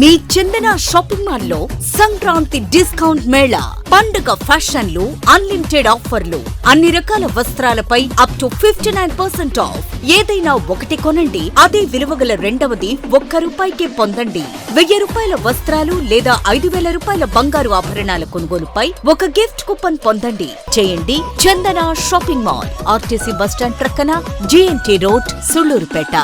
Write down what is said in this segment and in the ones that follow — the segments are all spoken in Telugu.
మీ చందన షాపింగ్ మాల్లో సంక్రాంతి డిస్కౌంట్ మేళా పండుగ ఫ్యాషన్లు అన్లిమిటెడ్ ఆఫర్లు అన్ని రకాల వస్త్రాలపై up to fifty nine percent off ఏదైనా ఒకటి కొనండి అదే విలువగల రెండవది ఒక్క రూపాయికే పొందండి. వెయ్యి రూపాయల వస్త్రాలు లేదా ఐదు వేల రూపాయల బంగారు ఆభరణాల కొనుగోలుపై ఒక గిఫ్ట్ కూపన్ పొందండి. చేయండి Chandana shopping mall RTC bus stand ప్రక్కన జిఎన్టీ రోడ్ సుళ్ళూరుపేట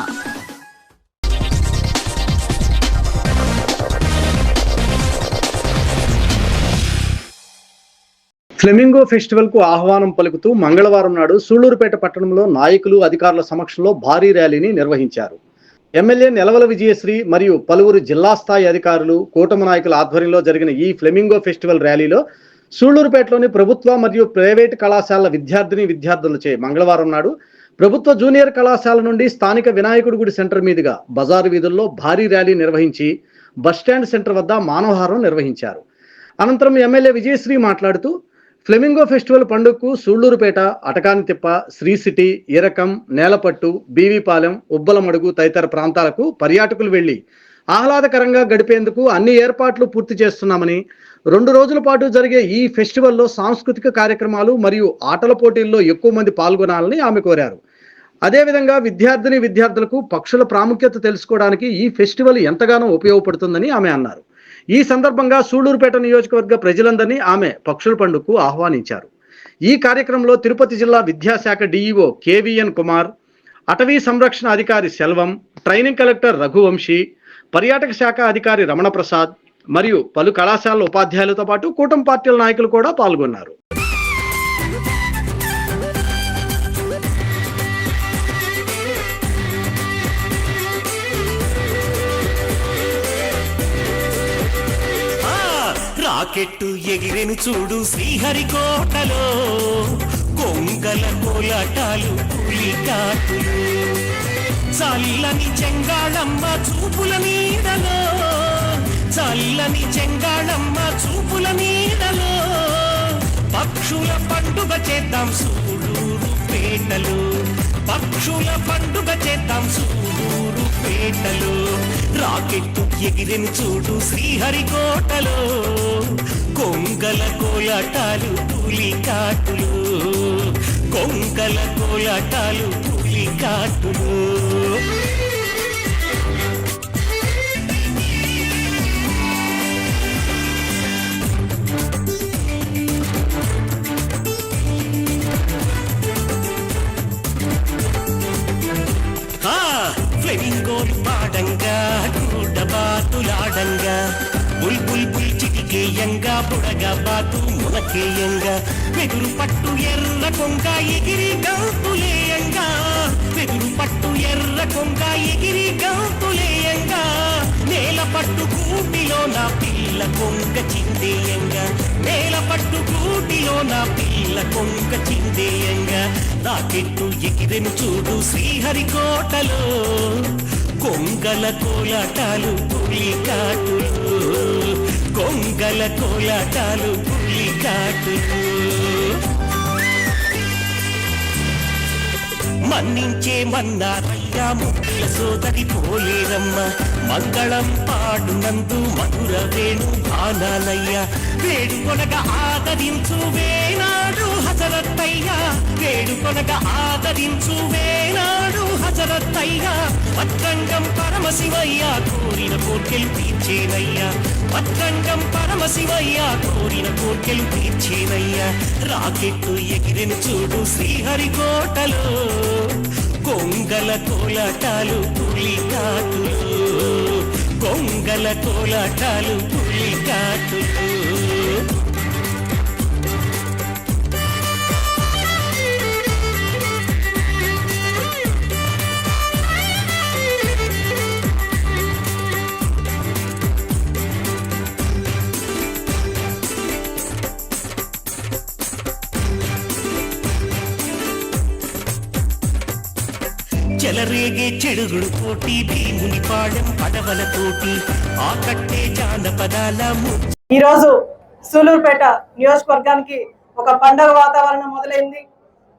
ఫ్లెమింగో ఫెస్టివల్కు ఆహ్వానం పలుకుతూ మంగళవారం నాడు సూళ్ళూరుపేట పట్టణంలో నాయకులు అధికారుల సమక్షంలో భారీ ర్యాలీని నిర్వహించారు. ఎమ్మెల్యే నెలవల విజయశ్రీ మరియు పలువురు జిల్లా స్థాయి అధికారులు కూటమి నాయకుల ఆధ్వర్యంలో జరిగిన ఈ ఫ్లెమింగో ఫెస్టివల్ ర్యాలీలో సూళ్ళూరుపేటలోని ప్రభుత్వ మరియు ప్రైవేటు కళాశాల విద్యార్థిని విద్యార్థులచే మంగళవారం నాడు ప్రభుత్వ జూనియర్ కళాశాల నుండి స్థానిక వినాయకుడి గుడి సెంటర్ మీదుగా బజారు వీధుల్లో భారీ ర్యాలీ నిర్వహించి బస్టాండ్ సెంటర్ వద్ద మానవహారం నిర్వహించారు. అనంతరం ఎమ్మెల్యే విజయశ్రీ మాట్లాడుతూ ఫ్లెమింగో ఫెస్టివల్ పండుగకు సూళ్ళూరుపేట అటకానితిప్ప శ్రీ సిటీ ఈరకం నేలపట్టు బీవీపాలెం ఉబ్బలమడుగు తదితర ప్రాంతాలకు పర్యాటకులు వెళ్ళి ఆహ్లాదకరంగా గడిపేందుకు అన్ని ఏర్పాట్లు పూర్తి చేస్తున్నామని రెండు రోజుల పాటు జరిగే ఈ ఫెస్టివల్లో సాంస్కృతిక కార్యక్రమాలు మరియు ఆటల పోటీల్లో ఎక్కువ మంది పాల్గొనాలని ఆమె కోరారు. అదేవిధంగా విద్యార్థిని విద్యార్థులకు పక్షుల ప్రాముఖ్యత తెలుసుకోవడానికి ఈ ఫెస్టివల్ ఎంతగానో ఉపయోగపడుతుందని ఆమె అన్నారు. ఈ సందర్భంగా సూళ్ళూరుపేట నియోజకవర్గ ప్రజలందరినీ ఆమె పక్షుల పండుగకు ఆహ్వానించారు. ఈ కార్యక్రమంలో తిరుపతి జిల్లా విద్యాశాఖ డీఈఓ కేవీఎన్ కుమార్ అటవీ సంరక్షణ అధికారి సెల్వం ట్రైనింగ్ కలెక్టర్ రఘువంశీ పర్యాటక శాఖ అధికారి రమణ ప్రసాద్ మరియు పలు కళాశాలల ఉపాధ్యాయులతో పాటు కూటమి పార్టీల నాయకులు కూడా పాల్గొన్నారు. రాకెట్టు ఎగిరెను చూడు శ్రీహరికోటలో. కొంగల కోలాటాలు పులికాటులు చల్లని చెంగాళమ్మ చూపుల నీడలో చల్లని చెంగాళమ్మ చూపుల నీడలో పక్షుల పండుగ చేద్దాం సూడూరు పేటలు. పక్షుల పండుగ చేద్దాం సూడు పేటలు రాకెట్టు ఎగిరిని చూడు శ్రీహరికోటలో. కొంగల కోలాటాలు పులికాటులు. కొంగల కోలాటాలు పులి కాటులు బాతులాడంగా బుల్ బుల్ బుల్ చిటికేయంగా బుడగా బాతు మునకేయంగా వెదురు పట్టు ఎర్ర కొంక ఎగిరి గంతులేయంగా వెదురు పట్టు ఎర్ర కొంక ఎగిరి గంతులేయంగా నేల పట్టు కూటిలో నా పిల్ల కొంక చిందేయంగా నేల పట్టు కూటిలో నా పిల్ల కొంక చిందేయంగా రాకెట్టు ఎగిరెను చూడు శ్రీహరికోటలో కొంగల కోలాటాలు పులికాటులు. కొంగల కోలాటాలు పులికాటులు. మన్నించే మన్నారయ్యా ముఖ్య సోదరి పోలేరమ్మ మంగళం పాడునందు మధుర వేణు బాణాలయ్యా. వేడుకొనగా ఆదరించు వేనాడు హజరత్తయ్యా. వేడుకొనగా ఆదరించు వేనాడు హజరత్తయ్యా. పత్రంగం పరమశివయ్యా కోరిన కోర్కెలు తీర్చేనయ్యా. పత్రంగం పరమశివయ్యా కోరిన కోర్కెలు తీర్చేనయ్యా. రాకెట్టు ఎగిరిన చూడు శ్రీహరికోటలో. కొంగల కోలాటాలు పులికాటులు కొంగల కోలాటాలు పులికాటులు చెలరేగే చెడుగుడు పోటీ భీముని పాడెం పడవల తోటి ఆ కట్టే జానపదాల ఈరోజు సూలూరుపేట నియోజకవర్గానికి ఒక పండగ వాతావరణం మొదలైంది.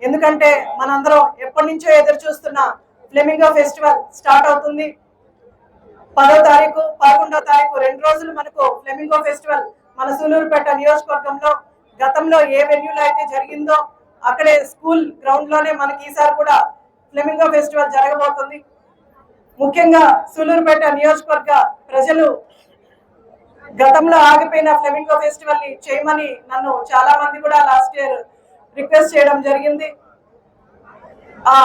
ఎందుకంటే మనందరం ఎప్పటి నుంచో ఎదురు చూస్తున్న ఫ్లెమింగో ఫెస్టివల్ స్టార్ట్ అవుతుంది. పదో తారీఖు పదకొండో తారీఖు రెండు రోజులు మనకు ఫ్లెమింగో ఫెస్టివల్ మన సూలూరుపేట నియోజకవర్గంలో గతంలో ఏ వెన్యూలో అయితే జరిగిందో అక్కడే స్కూల్ గ్రౌండ్లోనే మనకి ఈసారి కూడా ఫ్లెమింగో ఫెస్టివల్ జరగబోతుంది. ముఖ్యంగా సూలూరుపేట నియోజకవర్గ ప్రజలు గతంలో ఆగిపోయిన ఫ్లెమింగో ఫెస్టివల్ని చేయమని నన్ను చాలా మంది కూడా లాస్ట్ ఇయర్ రిక్వెస్ట్ చేయడం జరిగింది. ఆ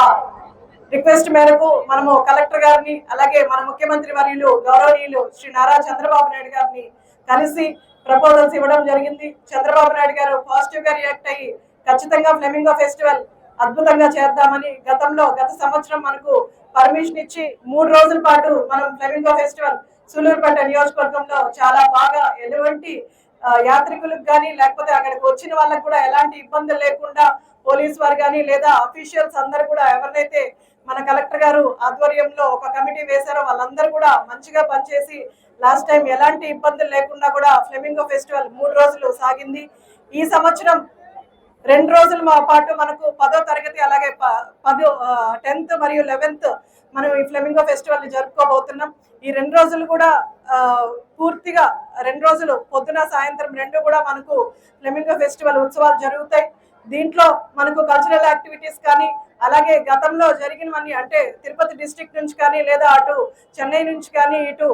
రిక్వెస్ట్ మేరకు మనము కలెక్టర్ గారిని అలాగే మన ముఖ్యమంత్రి వర్యులు గౌరవనీయులు శ్రీ నారా చంద్రబాబు నాయుడు గారిని కలిసి ప్రపోజల్స్ ఇవ్వడం జరిగింది. చంద్రబాబు నాయుడు గారు పాజిటివ్గా రియాక్ట్ అయ్యి ఖచ్చితంగా ఫ్లెమింగో ఫెస్టివల్ అద్భుతంగా చేద్దామని గతంలో గత సంవత్సరం మనకు పర్మిషన్ ఇచ్చి మూడు రోజుల పాటు మనం ఫ్లెమింగో ఫెస్టివల్ సూలూరుపేట నియోజకవర్గంలో చాలా బాగా ఎటువంటి యాత్రికులకు కానీ లేకపోతే అక్కడికి వచ్చిన వాళ్ళకు కూడా ఎలాంటి ఇబ్బందులు లేకుండా పోలీస్ వారు కానీ లేదా అఫీషియల్స్ అందరు కూడా ఎవరినైతే మన కలెక్టర్ గారు ఆధ్వర్యంలో ఒక కమిటీ వేశారో వాళ్ళందరూ కూడా మంచిగా పనిచేసి లాస్ట్ టైం ఎలాంటి ఇబ్బందులు లేకుండా కూడా ఫ్లెమింగో ఫెస్టివల్ మూడు రోజులు సాగింది. ఈ సంవత్సరం రెండు రోజుల మా పాటు మనకు పదో తరగతి అలాగే ప- పదో టెన్త్ మరియు లెవెన్త్ మనం ఈ ఫ్లెమింగో ఫెస్టివల్ని జరుపుకోబోతున్నాం. ఈ రెండు రోజులు కూడా పూర్తిగా రెండు రోజులు పొద్దున సాయంత్రం రెండు కూడా మనకు ఫ్లెమింగో ఫెస్టివల్ ఉత్సవాలు జరుగుతాయి. దీంట్లో మనకు కల్చరల్ యాక్టివిటీస్ కానీ అలాగే గతంలో జరిగినవన్నీ అంటే తిరుపతి డిస్ట్రిక్ట్ నుంచి కానీ లేదా అటు చెన్నై నుంచి కానీ ఇటు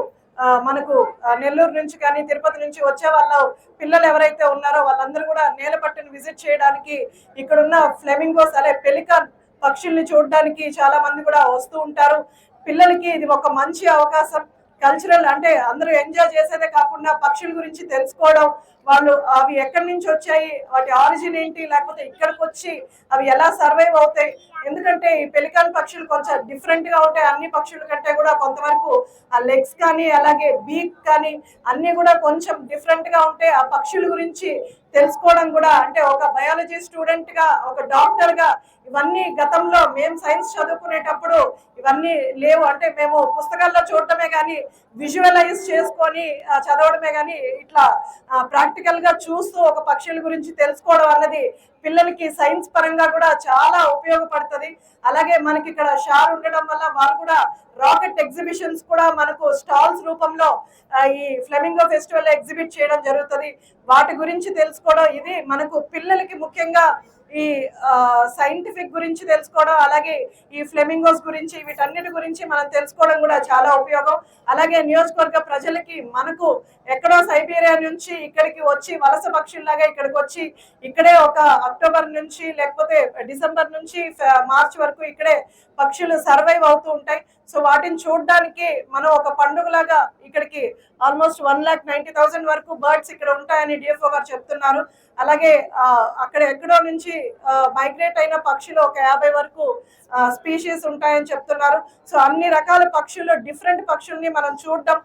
మనకు నెల్లూరు నుంచి కానీ తిరుపతి నుంచి వచ్చే వాళ్ళ పిల్లలు ఎవరైతే ఉన్నారో వాళ్ళందరూ కూడా నేలపట్టును విజిట్ చేయడానికి ఇక్కడున్న ఫ్లెమింగోస్ అదే పెలికాన్ పక్షుల్ని చూడడానికి చాలా మంది కూడా వస్తూ ఉంటారు. పిల్లలకి ఇది ఒక మంచి అవకాశం. కల్చరల్ అంటే అందరూ ఎంజాయ్ చేసేదే కాకుండా పక్షుల గురించి తెలుసుకోవడం వాళ్ళు అవి ఎక్కడి నుంచి వచ్చాయి వాటి ఆరిజిన్ ఏంటి లేకపోతే ఇక్కడికి వచ్చి అవి ఎలా సర్వైవ్ అవుతాయి? ఎందుకంటే ఈ పెలికాన్ పక్షులు కొంచెం డిఫరెంట్గా ఉంటాయి. అన్ని పక్షుల కంటే కూడా కొంతవరకు ఆ లెగ్స్ కానీ అలాగే బీక్ కానీ అన్నీ కూడా కొంచెం డిఫరెంట్గా ఉంటాయి. ఆ పక్షుల గురించి తెలుసుకోవడం కూడా అంటే ఒక బయాలజీ స్టూడెంట్గా ఒక డాక్టర్గా ఇవన్నీ గతంలో మేము సైన్స్ చదువుకునేటప్పుడు ఇవన్నీ లేవు. అంటే మేము పుస్తకాల్లో చూడటమే కానీ విజువలైజ్ చేసుకొని చదవడమే కానీ ఇట్లా ప్రాక్టీస్ ప్రాక్టికల్గా చూస్తూ ఒక పక్షుల గురించి తెలుసుకోవడం అన్నది పిల్లలకి సైన్స్ పరంగా కూడా చాలా ఉపయోగపడుతుంది. అలాగే మనకి ఇక్కడ షార్ ఉండడం వల్ల వాళ్ళు కూడా రాకెట్ ఎగ్జిబిషన్స్ కూడా మనకు స్టాల్స్ రూపంలో ఈ ఫ్లెమింగో ఫెస్టివల్ ఎగ్జిబిట్ చేయడం జరుగుతుంది. వాటి గురించి తెలుసుకోవడం ఇది మనకు పిల్లలకి ముఖ్యంగా ఈ సైంటిఫిక్ గురించి తెలుసుకోవడం అలాగే ఈ ఫ్లెమింగోస్ గురించి వీటన్నిటి గురించి మనం తెలుసుకోవడం కూడా చాలా ఉపయోగం. అలాగే నియోజకవర్గ ప్రజలకి మనకు ఎక్కడో సైబీరియా నుంచి ఇక్కడికి వచ్చి వలస పక్షుల్లాగా ఇక్కడికి వచ్చి ఇక్కడే ఒక అక్టోబర్ నుంచి లేకపోతే డిసెంబర్ నుంచి మార్చ్ వరకు ఇక్కడే పక్షులు సర్వైవ్ అవుతూ ఉంటాయి. సో వాటిని చూడడానికి మనం ఒక పండుగలాగా ఇక్కడికి almost one lakh ninety thousand వరకు బర్డ్స్ ఇక్కడ ఉంటాయని డిఎఫ్ఓ గారు చెప్తున్నారు. అలాగే అక్కడ ఎక్కడో నుంచి మైగ్రేట్ అయిన పక్షులు ఒక యాభై వరకు స్పీషీస్ ఉంటాయని చెప్తున్నారు. సో అన్ని రకాల పక్షులు డిఫరెంట్ పక్షుల్ని మనం చూడడం.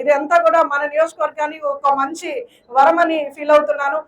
ఇదంతా కూడా మన నియోజకవర్గాన్ని ఒక మంచి వరమని ఫీల్ అవుతున్నాను.